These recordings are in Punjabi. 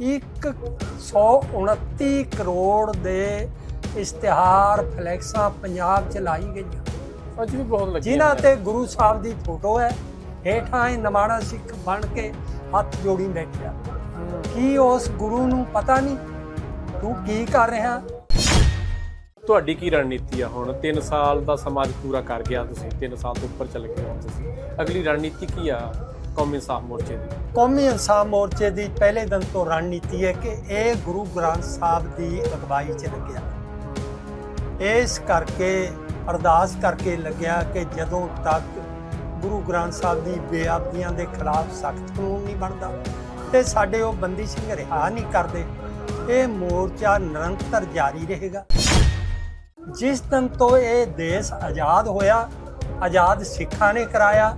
129 ਕਰੋੜ ਦੇ ਇਸ਼ਤਿਹਾਰ ਫਲੈਕਸਾਂ ਪੰਜਾਬ ਚ ਲਾਈ ਗਈਆਂ। ਅੱਜ ਵੀ ਬਹੁਤ ਲੱਗੀ ਜਿਨ੍ਹਾਂ ਤੇ ਗੁਰੂ ਸਾਹਿਬ ਦੀ ਫੋਟੋ ਹੈ ਹੇਠਾਂ ਇਹ ਨਮਾਣਾ ਸਿੱਖ ਬਣ ਕੇ ਹੱਥ ਜੋੜੀ ਬੈਠਿਆ। ਕੀ ਉਸ ਗੁਰੂ ਨੂੰ ਪਤਾ ਨਹੀਂ? ਤੂੰ ਕੀ ਕਰ ਰਿਹਾ? ਤੁਹਾਡੀ ਕੀ ਰਣਨੀਤੀ ਆ ਹੁਣ? 3 ਸਾਲ ਦਾ ਸਮਾਜ ਪੂਰਾ ਕਰ ਗਿਆ ਤੁਸੀਂ 3 ਸਾਲ ਤੋਂ ਉੱਪਰ ਚੱਲ ਗਏ ਹੋ ਤੁਸੀਂ। ਅਗਲੀ ਰਣਨੀਤੀ ਕੀ ਆ? ਕੌਮੀ ਇਨਸਾਫ਼ ਮੋਰਚੇ ਦੀ। ਕੌਮੀ ਇਨਸਾਫ ਮੋਰਚੇ ਦੀ ਪਹਿਲੇ ਦਿਨ ਤੋਂ ਰਣਨੀਤੀ ਹੈ ਕਿ ਇਹ ਗੁਰੂ ਗ੍ਰੰਥ ਸਾਹਿਬ ਦੀ ਅਗਵਾਈ 'ਚ ਲੱਗਿਆ। ਇਸ ਕਰਕੇ, ਅਰਦਾਸ ਕਰਕੇ ਲੱਗਿਆ ਕਿ ਜਦੋਂ ਤੱਕ ਗੁਰੂ ਗ੍ਰੰਥ ਸਾਹਿਬ ਦੀ ਬੇਅਦਬੀਆਂ ਦੇ ਖਿਲਾਫ ਸਖਤ ਕਾਨੂੰਨ ਨਹੀਂ ਬਣਦਾ ਤੇ ਸਾਡੇ ਉਹ ਬੰਦੀ ਸਿੰਘ ਰਿਹਾ ਨਹੀਂ ਕਰਦੇ, ਇਹ ਮੋਰਚਾ ਨਿਰੰਤਰ ਜਾਰੀ ਰਹੇਗਾ। ਜਿਸ ਦਿਨ ਤੋਂ ਇਹ ਦੇਸ਼ ਆਜ਼ਾਦ ਹੋਇਆ, ਆਜ਼ਾਦ ਸਿੱਖਾਂ ਨੇ ਕਰਾਇਆ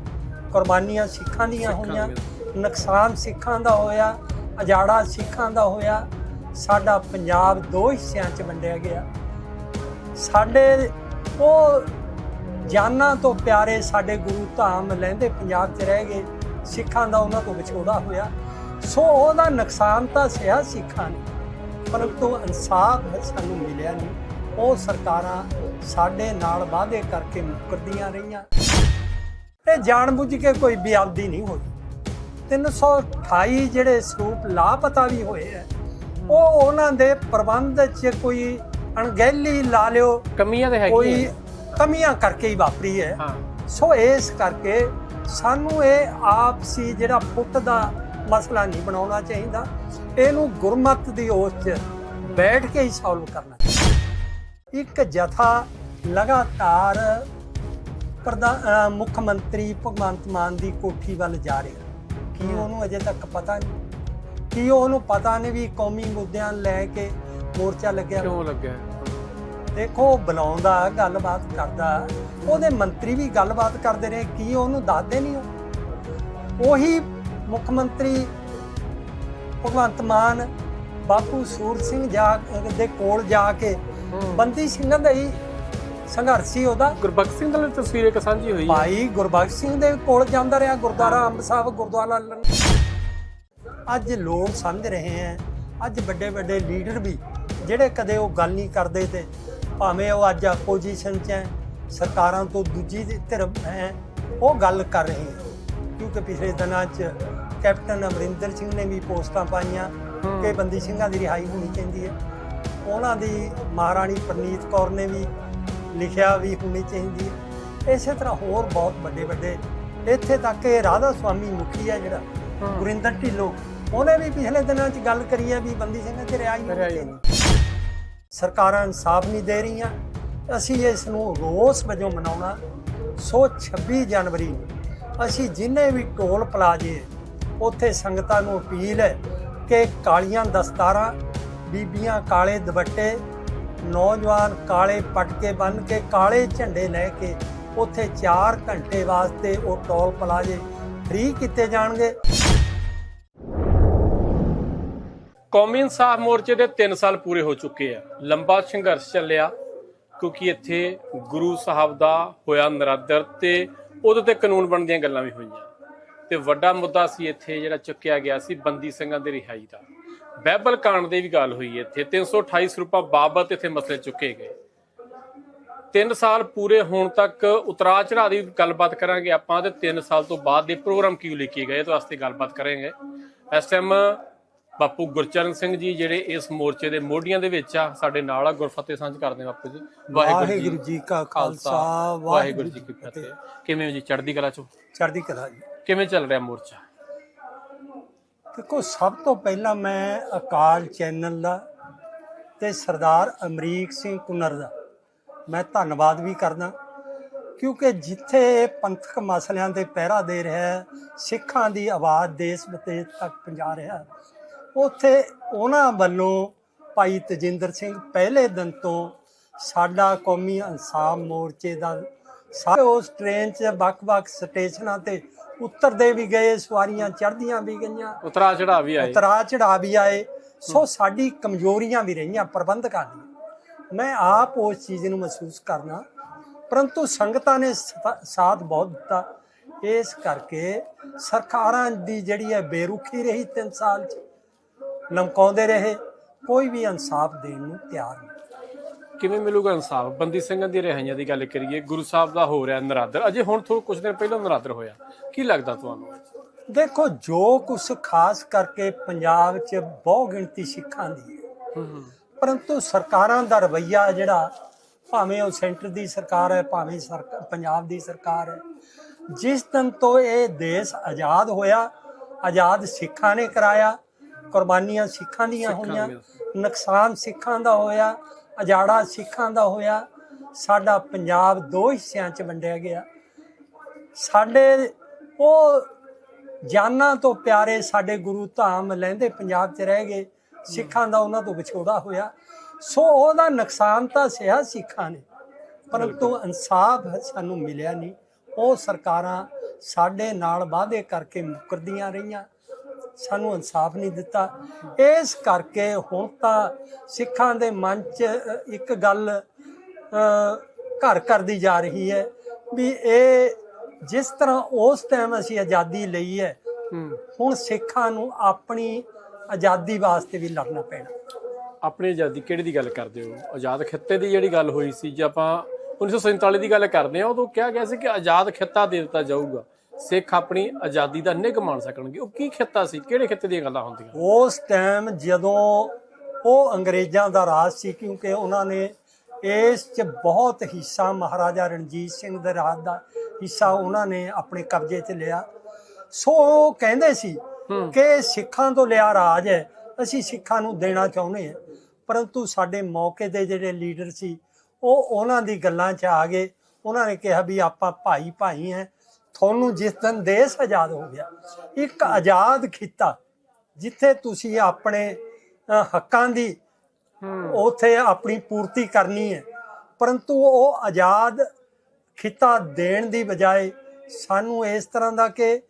ਕੁਰਬਾਨੀਆਂ ਸਿੱਖਾਂ ਦੀਆਂ ਹੋਈਆਂ। ਨੁਕਸਾਨ ਸਿੱਖਾਂ ਦਾ ਹੋਇਆ ਅਜਾੜਾ ਸਿੱਖਾਂ ਦਾ ਹੋਇਆ ਸਾਡਾ ਪੰਜਾਬ ਦੋ ਹਿੱਸਿਆਂ 'ਚ ਵੰਡਿਆ ਗਿਆ। ਸਾਡੇ ਉਹ ਜਾਨਾਂ ਤੋਂ ਪਿਆਰੇ ਸਾਡੇ ਗੁਰੂ ਧਾਮ ਲਹਿੰਦੇ ਪੰਜਾਬ 'ਚ ਰਹਿ ਗਏ ਸਿੱਖਾਂ ਦਾ ਉਹਨਾਂ ਤੋਂ ਵਿਛੋੜਾ ਹੋਇਆ। ਸੋ ਉਹਦਾ ਨੁਕਸਾਨ ਤਾਂ ਸਿਆ ਸਿੱਖਾਂ ਨੇ ਪਰੰਤੂ ਇਨਸਾਫ ਸਾਨੂੰ ਮਿਲਿਆ ਨਹੀਂ। ਉਹ ਸਰਕਾਰਾਂ ਸਾਡੇ ਨਾਲ ਵਾਅਦੇ ਕਰਕੇ ਮੁਕਰਦੀਆਂ ਰਹੀਆਂ। ਇਹ ਜਾਣਬੁੱਝ ਕੇ ਕੋਈ ਬੇਅਦਬੀ ਨਹੀਂ ਹੋਈ। 328 ਜਿਹੜੇ ਸਰੂਪ ਲਾਪਤਾ ਵੀ ਹੋਏ ਆ ਉਹ ਉਹਨਾਂ ਦੇ ਪ੍ਰਬੰਧ 'ਚ ਕੋਈ ਅਣਗਹਿਲੀ ਲਾ ਲਿਓ। ਕਮੀਆਂ ਤੇ ਕੋਈ ਹੈਗੀਆਂ ਕਮੀਆਂ ਕਰਕੇ ਹੀ ਵਾਪਰੀ ਹੈ। ਹਾਂ। ਸੋ ਇਸ ਕਰਕੇ ਸਾਨੂੰ ਇਹ ਆਪਸੀ ਜਿਹੜਾ ਫੁੱਟ ਦਾ ਮਸਲਾ ਨਹੀਂ ਬਣਾਉਣਾ ਚਾਹੀਦਾ। ਇਹਨੂੰ ਗੁਰਮਤ ਦੀ ਉਸ 'ਚ ਬੈਠ ਕੇ ਹੀ ਸੋਲਵ ਕਰਨਾ। ਇੱਕ ਜਥਾ ਲਗਾਤਾਰ ਪ੍ਰਧਾਨ ਮੁੱਖ ਮੰਤਰੀ ਭਗਵੰਤ ਮਾਨ ਦੀ ਕੋਠੀ ਵੱਲ ਜਾ ਰਿਹਾ। ਕੀ ਉਹਨੂੰ ਅਜੇ ਤੱਕ ਪਤਾ ਨਹੀਂ। ਕੀ ਉਹਨੂੰ ਪਤਾ ਨਹੀਂ ਵੀ ਕੌਮੀ ਮੁੱਦਿਆਂ ਲੈ ਕੇ ਮੋਰਚਾ ਲੱਗਿਆ। ਕਿਉਂ ਲੱਗਿਆ? ਦੇਖੋ ਬੁਲਾਉਂਦਾ ਗੱਲਬਾਤ ਕਰਦਾ। ਉਹਦੇ ਮੰਤਰੀ ਵੀ ਗੱਲਬਾਤ ਕਰਦੇ ਰਹੇ। ਕੀ ਉਹਨੂੰ ਦੱਸਦੇ ਨਹੀਂ ਉਹ? ਉਹੀ ਮੁੱਖ ਮੰਤਰੀ ਭਗਵੰਤ ਮਾਨ ਬਾਪੂ ਸੂਰ ਸਿੰਘ ਜਾ ਦੇ ਕੋਲ ਜਾ ਕੇ ਬੰਦੀ ਸਿੰਘਾਂ ਦਾ ਹੀ ਸੰਘਰਸ਼ ਸੀ ਉਹਦਾ। ਗੁਰਬਖਸ਼ ਸਿੰਘ ਨਾਲ ਤਸਵੀਰ ਇੱਕ ਸਾਂਝੀ ਹੋਈ ਹੈ। ਭਾਈ ਗੁਰਬਖਸ਼ ਸਿੰਘ ਦੇ ਕੋਲ ਜਾਂਦਾ ਰਿਹਾ ਗੁਰਦੁਆਰਾ ਅੰਬ ਸਾਹਿਬ ਗੁਰਦੁਆਰਾ ਲੰਨ ਅੱਜ ਲੋਕ ਸਮਝ ਰਹੇ ਹੈ ਅੱਜ ਵੱਡੇ ਵੱਡੇ ਲੀਡਰ ਵੀ ਜਿਹੜੇ ਕਦੇ ਉਹ ਗੱਲ ਨਹੀਂ ਕਰਦੇ ਤੇ ਭਾਵੇਂ ਉਹ ਅੱਜ ਆਪੋਜੀਸ਼ਨ 'ਚ ਹੈ ਸਰਕਾਰਾਂ ਤੋਂ ਦੂਜੀ ਧਿਰ ਹੈ ਉਹ ਗੱਲ ਕਰ ਰਹੇ ਹੈ। ਕਿਉਂਕਿ ਪਿਛਲੇ ਦਿਨਾਂ 'ਚ ਕੈਪਟਨ ਅਮਰਿੰਦਰ ਸਿੰਘ ਨੇ ਵੀ ਪੋਸਟਾਂ ਪਾਈਆਂ ਕਿ ਬੰਦੀ ਸਿੰਘਾਂ ਦੀ ਰਿਹਾਈ ਹੋਣੀ ਚਾਹੀਦੀ ਹੈ। ਉਹਨਾਂ ਦੀ ਮਹਾਰਾਣੀ ਪ੍ਰਨੀਤ ਕੌਰ ਨੇ ਵੀ ਲਿਖਿਆ ਵੀ ਹੋਣੀ ਚਾਹੀਦੀ ਹੈ। ਇਸੇ ਤਰ੍ਹਾਂ ਹੋਰ ਬਹੁਤ ਵੱਡੇ ਵੱਡੇ ਇੱਥੇ ਤੱਕ ਇਹ ਰਾਧਾ ਸੁਆਮੀ ਮੁਖੀ ਹੈ ਜਿਹੜਾ। ਗੁਰਿੰਦਰ ਢਿੱਲੋਂ। ਉਹਨੇ ਵੀ ਪਿਛਲੇ ਦਿਨਾਂ 'ਚ ਗੱਲ ਕਰੀ ਹੈ ਵੀ ਬੰਦੀ ਸਿੰਘਾਂ ਤੇ ਰਿਹਾਈ ਚਾਹੀਦੀ ਸਰਕਾਰਾਂ ਇਨਸਾਫ ਨਹੀਂ ਦੇ ਰਹੀਆਂ। ਅਸੀਂ ਇਸ ਨੂੰ ਰੋਸ ਵਜੋਂ ਮਨਾਉਣਾ। ਸੋ 26 ਜਨਵਰੀ ਨੂੰ ਅਸੀਂ ਜਿੰਨੇ ਵੀ ਟੋਲ ਪਲਾਜੇ ਉੱਥੇ ਸੰਗਤਾਂ ਨੂੰ ਅਪੀਲ ਹੈ ਕਿ ਕਾਲੀਆਂ ਦਸਤਾਰਾਂ ਬੀਬੀਆਂ ਕਾਲੇ ਦੁਪੱਟੇ ਨੌਜਵਾਨ ਕਾਲੇ ਪਟਕੇ ਬੰਨ ਕੇ ਕਾਲੇ ਝੰਡੇ ਲੈ ਕੇ ਉੱਥੇ 4 ਘੰਟੇ ਵਾਸਤੇ ਉਹ ਟੋਲ ਪਲਾਜੇ ਫ੍ਰੀ ਕੀਤੇ ਜਾਣਗੇ। ਕੌਮੀ ਇਨਸਾਫ ਮੋਰਚੇ ਦੇ 3 ਸਾਲ ਪੂਰੇ ਹੋ ਚੁੱਕੇ ਆ। ਲੰਬਾ ਸੰਘਰਸ਼ ਚੱਲਿਆ, ਕਿਉਂਕਿ ਇੱਥੇ ਗੁਰੂ ਸਾਹਿਬ ਦਾ ਹੋਇਆ ਨਰਾਦਰ ਤੇ ਉਹਦੇ ਤੇ ਕਾਨੂੰਨ ਬਣਦੀਆਂ ਗੱਲਾਂ ਵੀ ਹੋਈਆਂ। ਤੇ ਵੱਡਾ ਮੁੱਦਾ ਸੀ ਇੱਥੇ ਜਿਹੜਾ ਚੁੱਕਿਆ ਗਿਆ ਸੀ ਬੰਦੀ ਸਿੰਘਾਂ ਦੀ ਰਿਹਾਈ ਦਾ। ਬਾਈਬਲ ਕਾਂਡ ਦੀ ਵੀ ਗੱਲ ਹੋਈ ਇੱਥੇ। 328 ਸਰੂਪਾਂ ਬਾਬਤ ਇੱਥੇ ਮਸਲੇ ਚੁੱਕੇ ਗਏ। 3 ਸਾਲ ਪੂਰੇ ਹੋਣ ਤੱਕ ਉਤਰਾ ਚੜ੍ਹਾਅ ਦੀ ਗੱਲਬਾਤ ਕਰਾਂਗੇ ਆਪਾਂ ਤੇ 3 ਸਾਲ ਤੋਂ ਬਾਅਦ ਦੇ ਪ੍ਰੋਗਰਾਮ ਕਿਉਂ ਲਿਖੇ ਗਏ ਤੇ ਵਾਸਤੇ ਗੱਲਬਾਤ ਕਰਾਂਗੇ। ਇਸ ਟਾਈਮ ਬਾਪੂ ਗੁਰਚਰਨ ਸਿੰਘ ਜੀ ਜਿਹੜੇ ਇਸ ਮੋਰਚੇ ਦੇ ਮੋਢੀਆਂ ਦੇ ਵਿੱਚ ਆ ਸਾਡੇ ਨਾਲ ਆ ਗੁਰਫਤਿਹ ਸਾਂਝ ਕਰਦੇ ਆ ਬਾਪੂ ਜੀ। ਵਾਹਿਗੁਰੂ ਜੀ ਕਾ ਖਾਲਸਾ ਵਾਹਿਗੁਰੂ ਜੀ ਕੀ ਫਤਿਹ। ਕਿਵੇਂ ਹੋ ਜੀ? ਚੜ੍ਹਦੀ ਕਲਾ ਚੋਂ? ਚੜ੍ਹਦੀ ਕਲਾ ਜੀ। ਕਿਵੇਂ ਚੱਲ ਰਿਹਾ ਮੋਰਚਾ? ਦੇਖੋ, ਸਭ ਤੋਂ ਪਹਿਲਾਂ ਮੈਂ ਅਕਾਲ ਚੈਨਲ ਦਾ ਤੇ ਸਰਦਾਰ ਅਮਰੀਕ ਸਿੰਘ ਕੁਨਰ ਦਾ ਮੈਂ ਧੰਨਵਾਦ ਵੀ ਕਰਦਾ, ਕਿਉਂਕਿ ਜਿੱਥੇ ਪੰਥਕ ਮਸਲਿਆਂ ਤੇ ਪਹਿਰਾ ਦੇ ਰਿਹਾ ਸਿੱਖਾਂ ਦੀ ਆਵਾਜ਼ ਦੇਸ਼ ਵਿਦੇਸ਼ ਤੱਕ ਪਹੁੰਚਾ ਰਿਹਾ ਉੱਥੇ ਉਹਨਾਂ ਵੱਲੋਂ ਭਾਈ ਤਜਿੰਦਰ ਸਿੰਘ ਪਹਿਲੇ ਦਿਨ ਤੋਂ ਸਾਡਾ ਕੌਮੀ ਇਨਸਾਫ ਮੋਰਚੇ ਦਾ ਸਾਰੇ ਉਸ ਟ੍ਰੇਨ 'ਚ ਵੱਖ-ਵੱਖ ਸਟੇਸ਼ਨਾਂ ਤੇ ਉਤਰਦੇ ਵੀ ਗਏ ਸਵਾਰੀਆਂ ਚੜ੍ਹਦੀਆਂ ਵੀ ਗਈਆਂ। ਉਤਰਾ ਚੜ੍ਹਾਅ ਵੀ ਆਏ। ਉਤਰਾ ਚੜਾ ਵੀ ਆਏ। ਸੋ ਸਾਡੀ ਕਮਜ਼ੋਰੀਆਂ ਵੀ ਰਹੀਆਂ ਪ੍ਰਬੰਧਕਾਂ ਦੀਆਂ। ਮੈਂ ਆਪ ਉਸ ਚੀਜ਼ ਨੂੰ ਮਹਿਸੂਸ ਕਰਨਾ ਪਰੰਤੂ ਸੰਗਤਾਂ ਨੇ ਸਥ- ਸਾਥ ਬਹੁਤ ਦਿੱਤਾ। ਇਸ ਕਰਕੇ ਸਰਕਾਰਾਂ ਦੀ ਜਿਹੜੀ ਹੈ ਬੇਰੁਖੀ ਰਹੀ 3 ਸਾਲ ਚ। ਲਮਕਾਉਂਦੇ ਰਹੇ ਕੋਈ ਵੀ ਇਨਸਾਫ ਦੇਣ ਨੂੰ ਤਿਆਰ ਨਹੀਂ। ਕਿਵੇਂ ਮਿਲੂਗਾ ਇਨਸਾਫ? ਬੰਦੀ ਸਿੰਘਾਂ ਦੀ ਰਿਹਾਈਆਂ ਦੀ ਗੱਲ ਕਰੀਏ ਗੁਰੂ ਸਾਹਿਬ ਦਾ ਹੋ ਰਿਹਾ ਨਰਾਦਰ। ਅਜੇ ਹੁਣ ਥੋੜਾ ਕੁਝ ਦਿਨ ਪਹਿਲਾਂ ਨਰਾਦਰ ਹੋਇਆ। ਕੀ ਲੱਗਦਾ ਤੁਹਾਨੂੰ? ਦੇਖੋ ਜੋ ਕੁਝ ਖਾਸ ਕਰਕੇ ਪੰਜਾਬ 'ਚ ਬਹੁ ਗਿਣਤੀ ਸਿੱਖਾਂ ਦੀ ਹੈ। ਪਰੰਤੂ ਸਰਕਾਰਾਂ ਦਾ ਰਵੱਈਆ ਜਿਹੜਾ ਭਾਵੇਂ ਉਹ ਸੈਂਟਰ ਦੀ ਸਰਕਾਰ ਹੈ ਭਾਵੇਂ ਪੰਜਾਬ ਦੀ ਸਰਕਾਰ ਹੈ ਜਿਸ ਦਿਨ ਤੋਂ ਇਹ ਦੇਸ਼ ਆਜ਼ਾਦ ਹੋਇਆ ਆਜ਼ਾਦ ਸਿੱਖਾਂ ਨੇ ਕਰਾਇਆ ਕੁਰਬਾਨੀਆਂ ਸਿੱਖਾਂ ਦੀਆਂ ਹੋਈਆਂ। ਨੁਕਸਾਨ ਸਿੱਖਾਂ ਦਾ ਹੋਇਆ ਅਜਾੜਾ ਸਿੱਖਾਂ ਦਾ ਹੋਇਆ ਸਾਡਾ ਪੰਜਾਬ ਦੋ ਹਿੱਸਿਆਂ 'ਚ ਵੰਡਿਆ ਗਿਆ। ਸਾਡੇ ਉਹ ਜਾਨਾਂ ਤੋਂ ਪਿਆਰੇ ਸਾਡੇ ਗੁਰੂ ਧਾਮ ਲਹਿੰਦੇ ਪੰਜਾਬ 'ਚ ਰਹਿ ਗਏ ਸਿੱਖਾਂ ਦਾ ਉਹਨਾਂ ਤੋਂ ਵਿਛੋੜਾ ਹੋਇਆ। ਸੋ ਉਹਦਾ ਨੁਕਸਾਨ ਤਾਂ ਸਿਆ ਸਿੱਖਾਂ ਨੇ ਪਰੰਤੂ ਇਨਸਾਫ ਸਾਨੂੰ ਮਿਲਿਆ ਨਹੀਂ। ਉਹ ਸਰਕਾਰਾਂ ਸਾਡੇ ਨਾਲ ਵਾਅਦੇ ਕਰਕੇ ਮੁਕਰਦੀਆਂ ਰਹੀਆਂ। ਸਾਨੂੰ ਇਨਸਾਫ ਨਹੀਂ ਦਿੱਤਾ। ਇਸ ਕਰਕੇ ਹੁਣ ਤਾਂ ਸਿੱਖਾਂ ਦੇ ਮਨ 'ਚ ਇੱਕ ਗੱਲ ਘਰ ਕਰਦੀ ਜਾ ਰਹੀ ਹੈ ਵੀ ਇਹ ਜਿਸ ਤਰ੍ਹਾਂ ਉਸ ਟਾਈਮ ਅਸੀਂ ਆਜ਼ਾਦੀ ਲਈ ਹੈ ਹੂੰ। ਹੁਣ ਸਿੱਖਾਂ ਨੂੰ ਆਪਣੀ ਆਜ਼ਾਦੀ ਵਾਸਤੇ ਵੀ ਲੜਨਾ ਪੈਣਾ। ਆਪਣੀ ਆਜ਼ਾਦੀ ਕਿਹੜੀ ਦੀ ਗੱਲ ਕਰਦੇ ਹੋ? ਆਜ਼ਾਦ ਖਿੱਤੇ ਦੀ ਜਿਹੜੀ ਗੱਲ ਹੋਈ ਸੀ ਜੇ ਆਪਾਂ 1947 ਦੀ ਗੱਲ ਕਰਦੇ ਆ ਉਦੋਂ ਕਿਹਾ ਗਿਆ ਸੀ ਕਿ ਆਜ਼ਾਦ ਖਿੱਤਾ ਦੇ ਦਿੱਤਾ ਜਾਊਗਾ। ਸਿੱਖ ਆਪਣੀ ਆਜ਼ਾਦੀ ਦਾ ਨਿੱਘ ਮਾਣ ਸਕਣਗੇ। ਉਹ ਕੀ ਖਿੱਤਾ ਸੀ? ਕਿਹੜੇ ਖਿੱਤੇ ਦੀਆਂ ਗੱਲਾਂ ਹੁੰਦੀਆਂ? ਉਸ ਟਾਈਮ ਜਦੋਂ ਉਹ ਅੰਗਰੇਜ਼ਾਂ ਦਾ ਰਾਜ ਸੀ ਕਿਉਂਕਿ ਉਹਨਾਂ ਨੇ ਇਸ 'ਚ ਬਹੁਤ ਹਿੱਸਾ ਮਹਾਰਾਜਾ ਰਣਜੀਤ ਸਿੰਘ ਦੇ ਰਾਜ ਦਾ ਹਿੱਸਾ ਉਹਨਾਂ ਨੇ ਆਪਣੇ ਕਬਜ਼ੇ 'ਚ ਲਿਆ। ਸੋ ਉਹ ਕਹਿੰਦੇ ਸੀ। ਕਿ ਸਿੱਖਾਂ ਤੋਂ ਲਿਆ ਰਾਜ ਹੈ ਅਸੀਂ ਸਿੱਖਾਂ ਨੂੰ ਦੇਣਾ ਚਾਹੁੰਦੇ ਹਾਂ। ਪਰੰਤੂ ਸਾਡੇ ਮੌਕੇ ਦੇ ਜਿਹੜੇ ਲੀਡਰ ਸੀ ਉਹ ਉਹਨਾਂ ਦੀ ਗੱਲਾਂ 'ਚ ਆ ਗਏ। ਉਹਨਾਂ ਨੇ ਕਿਹਾ ਵੀ ਆਪਾਂ ਭਾਈ ਭਾਈ ਹੈ ਤੁਹਾਨੂੰ ਜਿਸ ਦਿਨ ਦੇਸ਼ ਆਜ਼ਾਦ ਹੋ ਗਿਆ ਇੱਕ ਆਜ਼ਾਦ ਖਿੱਤਾ ਜਿੱਥੇ ਤੁਸੀਂ ਆਪਣੇ ਹੱਕਾਂ ਦੀ ਉਥੇ ਆਪਣੀ ਪੂਰਤੀ ਕਰਨੀ ਹੈ। ਪਰੰਤੂ ਉਹ ਆਜ਼ਾਦ ਖਿੱਤਾ ਦੇਣ ਦੀ ਬਜਾਏ ਸਾਨੂੰ ਇਸ ਤਰ੍ਹਾਂ ਦਾ ਕਿ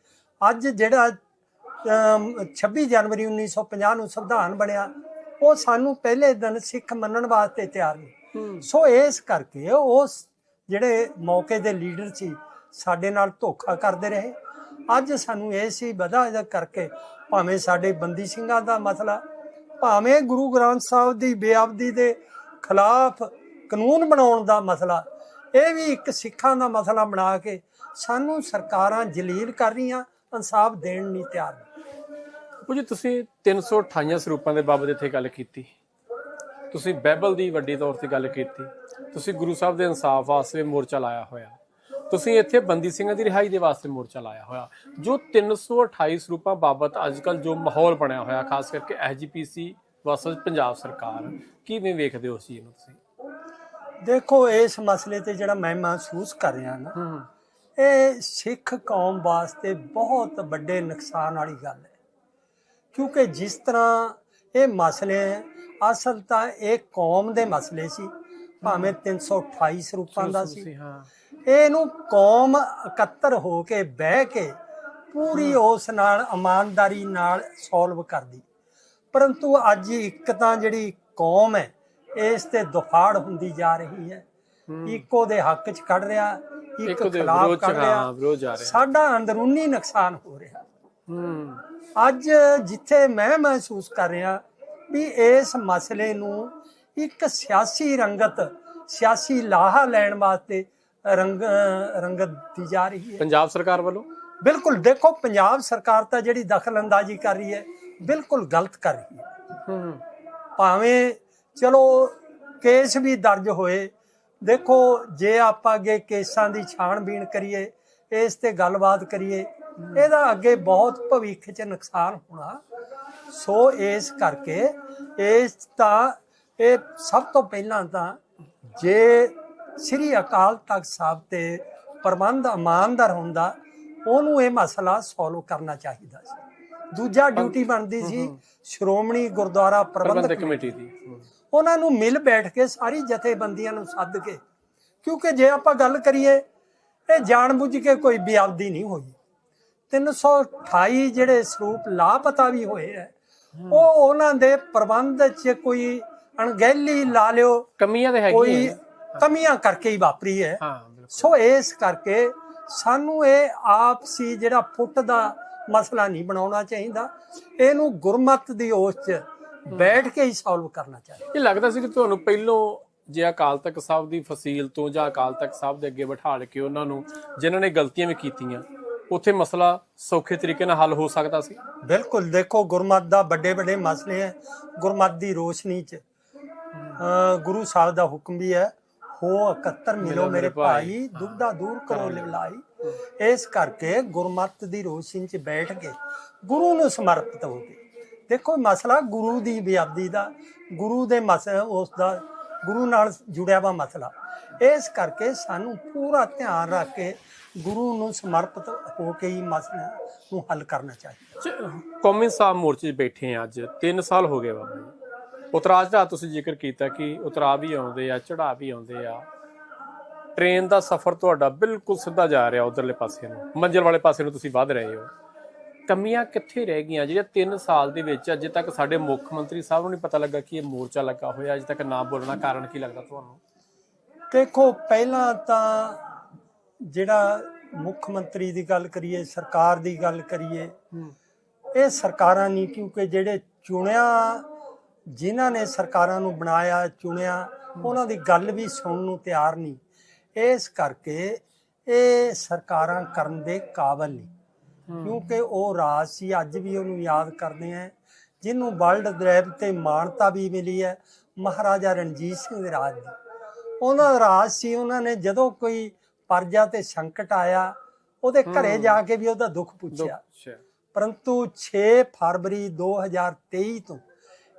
ਅੱਜ ਜਿਹੜਾ ਅਮ, 26 ਜਨਵਰੀ 1950 ਨੂੰ ਸੰਵਿਧਾਨ ਬਣਿਆ ਉਹ ਸਾਨੂੰ ਪਹਿਲੇ ਦਿਨ ਸਿੱਖ ਮੰਨਣ ਵਾਸਤੇ ਤਿਆਰ ਨਹੀਂ। ਸੋ ਇਸ ਕਰਕੇ ਉਸ ਜਿਹੜੇ ਮੌਕੇ ਦੇ ਲੀਡਰ ਸੀ ਸਾਡੇ ਨਾਲ ਧੋਖਾ ਕਰਦੇ ਰਹੇ। ਅੱਜ ਸਾਨੂੰ ਇਹ ਸੀ ਵਧਾ ਕਰਕੇ ਭਾਵੇਂ ਸਾਡੇ ਬੰਦੀ ਸਿੰਘਾਂ ਦਾ ਮਸਲਾ, ਭਾਵੇਂ ਗੁਰੂ ਗ੍ਰੰਥ ਸਾਹਿਬ ਦੀ ਬੇਅਬਦੀ ਦੇ ਖਿਲਾਫ ਕਾਨੂੰਨ ਬਣਾਉਣ ਦਾ ਮਸਲਾ, ਇਹ ਵੀ ਇੱਕ ਸਿੱਖਾਂ ਦਾ ਮਸਲਾ ਬਣਾ ਕੇ ਸਾਨੂੰ ਸਰਕਾਰਾਂ ਜਲੀਲ ਕਰ ਰਹੀਆਂ, ਇਨਸਾਫ ਦੇਣ ਨਹੀਂ ਤਿਆਰ ਉਹ ਜੀ, ਤੁਸੀਂ 328 ਸਰੂਪਾਂ ਦੇ ਬਾਬਤ ਇੱਥੇ ਗੱਲ ਕੀਤੀ। ਤੁਸੀਂ ਬਾਈਬਲ ਦੀ ਵੱਡੀ ਤੌਰ ਤੇ ਗੱਲ ਕੀਤੀ। ਤੁਸੀਂ ਗੁਰੂ ਸਾਹਿਬ ਦੇ ਇਨਸਾਫ ਵਾਸਤੇ ਮੋਰਚਾ ਲਾਇਆ ਹੋਇਆ। ਤੁਸੀਂ ਇੱਥੇ ਬੰਦੀ ਸਿੰਘਾਂ ਦੀ ਰਿਹਾਈ ਦੇ ਵਾਸਤੇ ਮੋਰਚਾ ਲਾਇਆ ਹੋਇਆ ਜੋ 328 ਸਰੂਪਾਂ ਬਾਬਤ ਅੱਜਕੱਲ ਜੋ ਮਾਹੌਲ ਬਣਿਆ ਹੋਇਆ ਖਾਸ ਕਰਕੇ ਐਸਜੀਪੀਸੀ ਵਰਸਸ ਪੰਜਾਬ ਸਰਕਾਰ ਕਿਵੇਂ ਵੇਖਦੇ ਹੋ ਸੀ ਇਹਨੂੰ ਤੁਸੀਂ? ਦੇਖੋ ਇਸ ਮਸਲੇ ਤੇ ਜਿਹੜਾ ਮੈਂ ਮਹਿਸੂਸ ਕਰ ਰਿਹਾ ਨਾ ਇਹ ਸਿੱਖ ਕੌਮ ਵਾਸਤੇ ਬਹੁਤ ਵੱਡੇ ਨੁਕਸਾਨ ਵਾਲੀ ਗੱਲ ਹੈ। ਕਿਉਂਕਿ ਜਿਸ ਤਰ੍ਹਾਂ ਇਹ ਮਸਲੇ ਅਸਲ ਤਾਂ ਇਹ ਕੌਮ ਦੇ ਮਸਲੇ ਸੀ। ਭਾਵੇਂ 328 ਸਰੂਪਾਂ ਦਾ ਸੀ ਇਹਨੂੰ ਕੌਮ ਇਕੱਤਰ ਹੋ ਕੇ ਬਹਿ ਕੇ ਪੂਰੀ ਉਸ ਨਾਲ ਇਮਾਨਦਾਰੀ ਨਾਲ ਸੋਲਵ ਕਰਦੀ। ਪਰੰਤੂ ਅੱਜ ਇੱਕ ਤਾਂ ਜਿਹੜੀ ਕੌਮ ਹੈ ਇਸ ਤੇ ਦੁਫਾੜ ਹੁੰਦੀ ਜਾ ਰਹੀ ਹੈ। ਇੱਕੋ ਦੇ ਹੱਕ 'ਚ ਕੱਢ ਰਿਹਾ ਇੱਕ ਖਿਲਾਫ ਕੱਢ ਰਿਹਾ। ਸਾਡਾ ਅੰਦਰੂਨੀ ਨੁਕਸਾਨ ਹੋ ਰਿਹਾ। ਅੱਜ ਜਿੱਥੇ ਮੈਂ ਮਹਿਸੂਸ ਕਰ ਰਿਹਾ ਵੀ ਇਸ ਮਸਲੇ ਨੂੰ ਇੱਕ ਸਿਆਸੀ ਰੰਗਤ ਸਿਆਸੀ ਲਾਹਾ ਲੈਣ ਵਾਸਤੇ ਰੰਗ ਰੰਗਤ ਦੀ ਜਾ ਰਹੀ ਹੈ। ਪੰਜਾਬ ਸਰਕਾਰ ਵੱਲੋਂ? ਬਿਲਕੁਲ ਦੇਖੋ ਪੰਜਾਬ ਸਰਕਾਰ ਤਾਂ ਜਿਹੜੀ ਦਖਲ ਅੰਦਾਜ਼ੀ ਕਰ ਰਹੀ ਹੈ ਬਿਲਕੁਲ ਗਲਤ ਕਰ ਰਹੀ ਹੈ ਹੂੰ। ਭਾਵੇਂ ਚਲੋ ਕੇਸ ਵੀ ਦਰਜ ਹੋਏ ਦੇਖੋ ਜੇ ਆਪਾਂ ਅੱਗੇ ਕੇਸਾਂ ਦੀ ਛਾਣਬੀਣ ਕਰੀਏ ਇਸ ਤੇ ਗੱਲਬਾਤ ਕਰੀਏ ਇਹਦਾ ਅੱਗੇ ਬਹੁਤ ਭਵਿੱਖ 'ਚ ਨੁਕਸਾਨ ਹੋਣਾ। ਸੋ ਇਸ ਕਰਕੇ ਇਸ ਤਾਂ ਇਹ ਸਭ ਤੋਂ ਪਹਿਲਾਂ ਤਾਂ ਜੇ ਸ੍ਰੀ ਅਕਾਲ ਤਖਤ ਸਾਹਿਬ ਤੇ ਪ੍ਰਬੰਧ ਇਮਾਨਦਾਰ ਹੁੰਦਾ ਉਹਨੂੰ ਇਹ ਮਸਲਾ ਸੋਲਵ ਕਰਨਾ ਚਾਹੀਦਾ ਸੀ। ਦੂਜਾ ਡਿਊਟੀ ਬਣਦੀ ਸੀ ਸ਼੍ਰੋਮਣੀ ਗੁਰਦੁਆਰਾ ਪ੍ਰਬੰਧਕ ਕਮੇਟੀ ਦੀ। ਉਹਨਾਂ ਨੂੰ ਮਿਲ ਬੈਠ ਕੇ ਸਾਰੀ ਜਥੇਬੰਦੀਆਂ ਨੂੰ ਸੱਦ ਕੇ ਕਿਉਂਕਿ ਜੇ ਆਪਾਂ ਗੱਲ ਕਰੀਏ ਇਹ ਜਾਣਬੁੱਝ ਕੇ ਕੋਈ ਬਿਆਬਦੀ ਨਹੀਂ ਹੋਈ। 328 ਜਿਹੜੇ ਸਰੂਪ ਲਾਪਤਾ ਵੀ ਹੋਏ ਹੈ। ਉਹ ਉਹਨਾਂ ਦੇ ਪ੍ਰਬੰਧ 'ਚ ਕੋਈ ਅਣਗਹਿਲੀ ਲਾ ਲਿਓ। ਕਮੀਆਂ ਤੇ ਕੋਈ ਹੈਗੀਆਂ ਕਮੀਆਂ ਕਰਕੇ ਹੀ ਵਾਪਰੀ ਹੈ। ਸੋ ਇਸ ਕਰਕੇ ਸਾਨੂੰ ਇਹ ਆਪਸੀ ਜਿਹੜਾ ਫੁੱਟ ਦਾ ਮਸਲਾ ਨਹੀਂ ਬਣਾਉਣਾ ਚਾਹੀਦਾ। ਇਹਨੂੰ ਗੁਰਮਤ ਦੀ ਉਸ 'ਚ ਬੈਠ ਕੇ ਹੀ ਸੋਲਵ ਕਰਨਾ ਚਾਹੀਦਾ। ਇਹ ਲੱਗਦਾ ਸੀ ਕਿ ਤੁਹਾਨੂੰ ਪਹਿਲੋਂ ਜੇ ਅਕਾਲ ਤਖਤ ਸਾਹਿਬ ਦੀ ਫਸੀਲ ਤੋਂ ਜਾਂ ਅਕਾਲ ਤਖਤ ਸਾਹਿਬ ਦੇ ਅੱਗੇ ਬਿਠਾ ਕੇ ਉਹਨਾਂ ਨੂੰ ਜਿਨ੍ਹਾਂ ਨੇ ਗਲਤੀਆਂ ਵੀ ਕੀਤੀਆਂ ਉੱਥੇ ਮਸਲਾ ਸੌਖੇ ਤਰੀਕੇ ਨਾਲ ਹੱਲ ਹੋ ਸਕਦਾ ਸੀ? ਬਿਲਕੁਲ। ਦੇਖੋ ਗੁਰਮਤ ਦਾ ਵੱਡੇ ਵੱਡੇ ਮਸਲੇ ਹੈ। ਗੁਰਮਤ ਦੀ ਰੋਸ਼ਨੀ 'ਚ ਗੁਰੂ ਸਾਹਿਬ ਦਾ ਹੁਕਮ ਵੀ ਹੈ ਹੋ 71 ਮਿਲੋ ਮੇਰੇ ਭਾਈ। ਦੁਬਦਾ ਦੂਰ ਕਰੋ ਲਿਵਲਾਈ। ਇਸ ਕਰਕੇ ਗੁਰਮਤ ਦੀ ਰੋਸ਼ਨੀ 'ਚ ਬੈਠ ਕੇ ਗੁਰੂ ਨੂੰ ਸਮਰਪਿਤ ਹੋ ਕੇ। ਦੇਖੋ ਮਸਲਾ ਗੁਰੂ ਦੀ ਬਿਆਦੀ ਦਾ ਗੁਰੂ ਦੇ ਮਸ ਉਸ ਦਾ ਗੁਰੂ ਨਾਲ ਜੁੜਿਆ ਵਾ ਮਸਲਾ। ਇਸ ਕਰਕੇ ਸਾਨੂੰ ਪੂਰਾ ਧਿਆਨ ਰੱਖ ਕੇ ਗੁਰੂ ਨੂੰ ਸਮਰਪਿਤ ਹੋ ਕੇ ਹੀ ਮਸਲੇ ਨੂੰ ਹੱਲ ਕਰਨਾ ਚਾਹੀਦਾ। ਕੌਮੀ ਸਾਹਿਬ ਮੋਰਚੇ 'ਚ ਬੈਠੇ ਆ ਅੱਜ। 3 ਸਾਲ ਹੋ ਗਏ ਬਾਬਾ ਜੀ। ਉਤਰਾਅ ਚੜਾਅ ਤੁਸੀਂ ਜ਼ਿਕਰ ਕੀਤਾ ਕਿ ਉਤਰਾਅ ਵੀ ਆਉਂਦੇ ਆ ਚੜਾਅ ਵੀ ਆਉਂਦੇ ਆ। ਟ੍ਰੇਨ ਦਾ ਸਫ਼ਰ ਤੁਹਾਡਾ ਬਿਲਕੁਲ ਸਿੱਧਾ ਜਾ ਰਿਹਾ ਉਧਰਲੇ ਪਾਸੇ ਨੂੰ। ਮੰਜ਼ਿਲ ਵਾਲੇ ਪਾਸੇ ਨੂੰ ਤੁਸੀਂ ਵੱਧ ਰਹੇ ਹੋ। ਕਮੀਆਂ ਕਿੱਥੇ ਰਹਿ ਗਈਆਂ? ਜਿਹੜੀਆਂ 3 ਸਾਲ ਦੇ ਵਿੱਚ ਅਜੇ ਤੱਕ ਸਾਡੇ ਮੁੱਖ ਮੰਤਰੀ ਸਾਹਿਬ ਨੂੰ ਨਹੀਂ ਪਤਾ ਲੱਗਾ ਕਿ ਇਹ ਮੋਰਚਾ ਲੱਗਾ ਹੋਇਆ ਅਜੇ ਤੱਕ ਨਾ ਬੋਲਣਾ ਕਾਰਨ ਕੀ ਲੱਗਦਾ ਤੁਹਾਨੂੰ? ਦੇਖੋ ਪਹਿਲਾਂ ਤਾਂ ਜਿਹੜਾ ਮੁੱਖ ਮੰਤਰੀ ਦੀ ਗੱਲ ਕਰੀਏ ਸਰਕਾਰ ਦੀ ਗੱਲ ਕਰੀਏ ਇਹ ਸਰਕਾਰਾਂ ਨਹੀਂ ਕਿਉਂਕਿ ਜਿਹੜੇ ਚੁਣਿਆ ਜਿਨ੍ਹਾਂ ਨੇ ਸਰਕਾਰਾਂ ਨੂੰ ਬਣਾਇਆ ਚੁਣਿਆ ਉਹਨਾਂ ਦੀ ਗੱਲ ਵੀ ਸੁਣਨ ਨੂੰ ਤਿਆਰ ਨਹੀਂ। ਇਸ ਕਰਕੇ ਇਹ ਸਰਕਾਰਾਂ ਕਰਨ ਦੇ ਕਾਬਲ ਨਹੀਂ। ਕਿਉਂਕਿ ਉਹ ਰਾਜ ਸੀ ਅੱਜ ਵੀ ਉਹਨੂੰ ਯਾਦ ਕਰਦੇ ਆ। ਜਿਹਨੂੰ ਵਰਲਡ ਲੈਵਲ ਤੇ ਮਾਨਤਾ ਵੀ ਮਿਲੀ ਹੈ ਮਹਾਰਾਜਾ ਰਣਜੀਤ ਸਿੰਘ ਦੇ ਰਾਜ ਦੀ। ਉਹਨਾਂ ਦਾ ਰਾਜ ਸੀ ਉਹਨਾਂ ਨੇ ਜਦੋਂ ਕੋਈ ਪਰਜਾ ਤੇ ਸੰਕਟ ਆਇਆ ਉਹਦੇ ਘਰੇ ਜਾ ਕੇ ਵੀ ਉਹਦਾ ਦੁੱਖ ਪੁੱਛਿਆ। ਪਰੰਤੂ 6 ਫਰਵਰੀ 2023 ਤੋਂ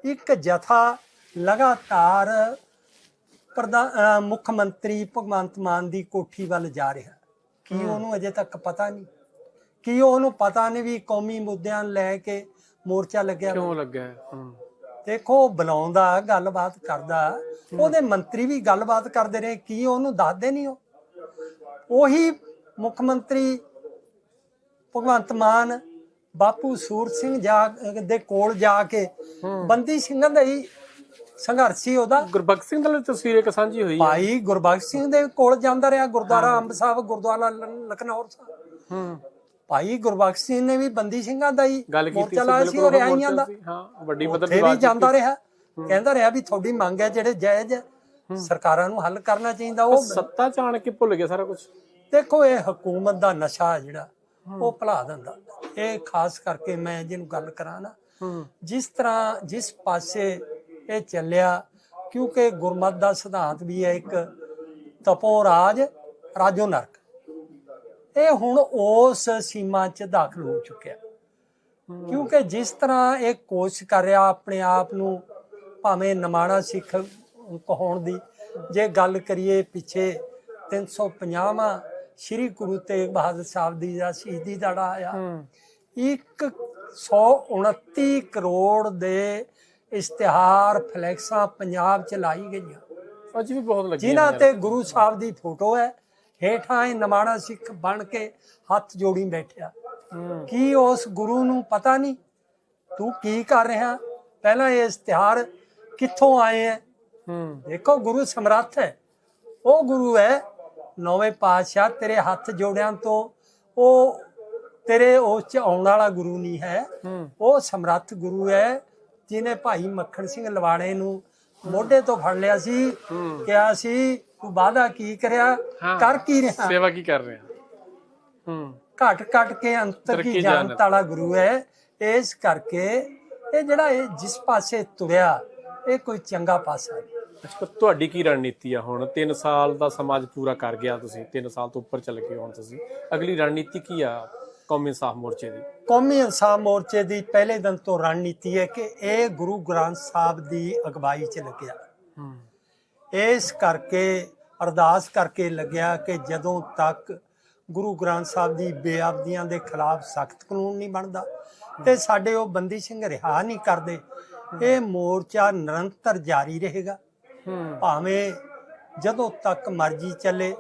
ਇੱਕ ਜਥਾ ਲਗਾਤਾਰ ਮੁੱਖ ਮੰਤਰੀ ਭਗਵੰਤ ਮਾਨ ਦੀ ਕੋਠੀ ਵੱਲ ਜਾ ਰਿਹਾ। ਕੀ ਉਹਨੂੰ ਅਜੇ ਤੱਕ ਪਤਾ ਨਹੀਂ। ਕੀ ਉਹਨੂੰ ਪਤਾ ਨਹੀਂ ਵੀ ਕੌਮੀ ਮੁੱਦਿਆਂ ਲੈ ਕੇ ਮੋਰਚਾ ਲੱਗਿਆ ਕਿਉਂ ਲੱਗਾ ਹੈ? ਹੂੰ। ਦੇਖੋ ਬੁਲਾਉਂਦਾ ਗੱਲਬਾਤ ਕਰਦਾ। ਉਹਦੇ ਮੰਤਰੀ ਵੀ ਗੱਲਬਾਤ ਕਰਦੇ ਰਹੇ। ਕੀ ਉਹਨੂੰ ਦੱਸਦੇ ਨਹੀਂ ਉਹ? ਉਹੀ ਮੁੱਖ ਮੰਤਰੀ ਭਗਵੰਤ ਮਾਨ ਬਾਪੂ ਸੂਰਤ ਸਿੰਘ ਜਾ ਦੇ ਕੋਲ ਜਾ ਕੇ ਬੰਦੀ ਸਿੰਘਾਂ ਦਾ ਹੀ ਸੰਘਰਸ਼ ਸੀ ਉਹਦਾ। ਗੁਰਬਖਸ਼ ਸਿੰਘ ਨਾਲ ਤਸਵੀਰ ਇੱਕ ਸਾਂਝੀ ਹੋਈ ਹੈ। ਭਾਈ ਗੁਰਬਖਸ਼ ਸਿੰਘ ਦੇ ਕੋਲ ਜਾਂਦਾ ਰਿਹਾ ਗੁਰਦੁਆਰਾ ਅੰਬ ਸਾਹਿਬ ਗੁਰਦੁਆਰਾ ਲਖਨੌਰ ਸਾਹਿਬ। ਹੂੰ। ਭਾਈ ਗੁਰਬਖਸ਼ ਸਿੰਘ ਨੇ ਵੀ ਬੰਦੀ ਸਿੰਘਾਂ ਦਾ ਹੀ ਗੱਲ ਕੀਤੀ ਸੀ ਉਹ ਰਿਆਈਆਂ ਦਾ। ਹਾਂ ਵੱਡੀ ਪੱਧਰ ਵੀ ਆਵਾਜ਼ ਜਾਂਦਾ ਰਿਹਾ। ਕਹਿੰਦਾ ਰਿਹਾ ਵੀ ਤੁਹਾਡੀ ਮੰਗ ਹੈ ਜਿਹੜੇ ਜਾਇਜ਼ ਸਰਕਾਰਾਂ ਨੂੰ ਹੱਲ ਕਰਨਾ ਚਾਹੀਦਾ। ਉਹ ਸੱਤਾ ਆਣ ਕੇ ਭੁੱਲ ਗਿਆ ਸਾਰਾ ਕੁਝ ਦੇਖੋ ਇਹ ਹਕੂਮਤ ਦਾ ਨਸ਼ਾ ਜਿਹੜਾ। ਉਹ ਭੁਲਾ ਦਿੰਦਾ। ਇਹ ਖਾਸ ਕਰਕੇ ਮੈਂ ਜਿਹਨੂੰ ਗੱਲ ਕਰਾਂ ਨਾ ਜਿਸ ਤਰ੍ਹਾਂ ਜਿਸ ਪਾਸੇ ਇਹ ਚੱਲਿਆ ਕਿਉਂਕਿ ਗੁਰਮਤ ਦਾ ਸਿਧਾਂਤ ਵੀ ਹੈ ਇੱਕ ਤਪੋ ਰਾਜ ਰਾਜੋ ਨਰਕ। ਇਹ ਹੁਣ ਉਸ ਸੀਮਾ 'ਚ ਦਾਖਲ ਹੋ ਚੁੱਕਿਆ। ਕਿਉਂਕਿ ਜਿਸ ਤਰ੍ਹਾਂ ਇਹ ਕੋਸ਼ਿਸ਼ ਕਰ ਰਿਹਾ ਆਪਣੇ ਆਪ ਨੂੰ ਭਾਵੇਂ ਨਮਾਣਾ ਸਿੱਖ ਕਹਾਉਣ ਦੀ ਜੇ ਗੱਲ ਕਰੀਏ ਪਿੱਛੇ 350ਵਾਂ ਸ੍ਰੀ ਗੁਰੂ ਤੇਗ ਬਹਾਦਰ ਸਾਹਿਬ ਦੀ ਦਾ ਸ਼ਹੀਦੀ ਦਿਹਾੜਾ ਆਇਆ ਹੂੰ। 129 ਕਰੋੜ ਦੇ ਇਸ਼ਤਿਹਾਰ ਫਲੈਕਸਾਂ ਪੰਜਾਬ ਚ ਲਾਈ ਗਈਆਂ। ਅੱਜ ਵੀ ਬਹੁਤ ਲੱਗੀ ਜਿਨ੍ਹਾਂ ਤੇ ਗੁਰੂ ਸਾਹਿਬ ਦੀ ਫੋਟੋ ਹੈ ਹੇਠਾਂ ਇਹ ਨਮਾਣਾ ਸਿੱਖ ਬਣ ਕੇ ਹੱਥ ਜੋੜੀ ਬੈਠਿਆ। ਕੀ ਉਸ ਗੁਰੂ ਨੂੰ ਪਤਾ ਨਹੀਂ? ਤੂੰ ਕੀ ਕਰ ਰਿਹਾ? ਪਹਿਲਾਂ ਇਹ ਇਸ਼ਤਿਹਾਰ ਕਿੱਥੋਂ ਆਏ ਹੈ ਹੂੰ। ਦੇਖੋ ਗੁਰੂ ਸਮਰੱਥ ਹੈ। ਉਹ ਗੁਰੂ ਹੈ ਨੌਵੇਂ ਪਾਤਸ਼ਾਹ ਤੇਰੇ ਹੱਥ ਜੋੜਿਆਂ ਤੋਂ ਉਹ ਤੇਰੇ ਉਸ ਚ ਆਉਣ ਵਾਲਾ ਗੁਰੂ ਨਹੀਂ ਹੈ। ਉਹ ਸਮਰੱਥ ਗੁਰੂ ਹੈ ਜਿਨੇ ਭਾਈ ਮੱਖਣ ਸਿੰਘ ਲਵਾੜੇ ਨੂੰ ਮੋਢੇ ਤੋਂ ਫੜ ਲਿਆ ਸੀ। ਕਿਹਾ ਸੀ ਤੂੰ ਵਾਦਾ ਕੀ ਕਰਿਆ। ਕਰ ਕੀ ਰਿਹਾ? ਸੇਵਾ ਕੀ ਕਰ ਰਹੇ? ਹੂੰ। ਘਟ ਘਟ ਕੇ ਅੰਤਰ ਕੀ। ਜਾਣਤ ਵਾਲਾ ਗੁਰੂ ਹੈ। ਇਸ ਕਰਕੇ ਇਹ ਜਿਹੜਾ ਇਹ ਜਿਸ ਪਾਸੇ ਤੁਰਿਆ ਇਹ ਕੋਈ ਚੰਗਾ ਪਾਸਾ ਨਹੀਂ। ਅੱਛਾ ਤੁਹਾਡੀ ਕੀ ਰਣਨੀਤੀ ਆ ਹੁਣ? 3 ਸਾਲ ਦਾ ਸਮਾਜ ਪੂਰਾ ਕਰ ਗਿਆ ਤੁਸੀਂ 3 ਸਾਲ ਤੋਂ ਉੱਪਰ ਚੱਲ ਗਏ ਹੁਣ ਤੁਸੀਂ। ਅਗਲੀ ਰਣਨੀਤੀ ਕੀ ਆ ਕੌਮੀ ਸਾਫ਼ ਮੋਰਚੇ ਦੀ? ਕੌਮੀ ਇਨਸਾਫ ਮੋਰਚੇ ਦੀ ਪਹਿਲੇ ਦਿਨ ਤੋਂ ਰਣਨੀਤੀ ਹੈ ਕਿ ਇਹ ਗੁਰੂ ਗ੍ਰੰਥ ਸਾਹਿਬ ਦੀ ਅਗਵਾਈ 'ਚ ਲੱਗਿਆ। ਇਸ ਕਰਕੇ ਅਰਦਾਸ ਕਰਕੇ ਲੱਗਿਆ ਕਿ ਜਦੋਂ ਤੱਕ ਗੁਰੂ ਗ੍ਰੰਥ ਸਾਹਿਬ ਦੀ ਬੇਅਬਦੀਆਂ ਦੇ ਖਿਲਾਫ ਸਖਤ ਕਾਨੂੰਨ ਨਹੀਂ ਬਣਦਾ ਤੇ ਸਾਡੇ ਉਹ ਬੰਦੀ ਸਿੰਘ ਰਿਹਾ ਨਹੀਂ ਕਰਦੇ ਇਹ ਮੋਰਚਾ ਨਿਰੰਤਰ ਜਾਰੀ ਰਹੇਗਾ। ਭਾਵੇਂ ਜਦੋਂ ਤੱਕ ਮਰਜ਼ੀ ਚੱਲੇ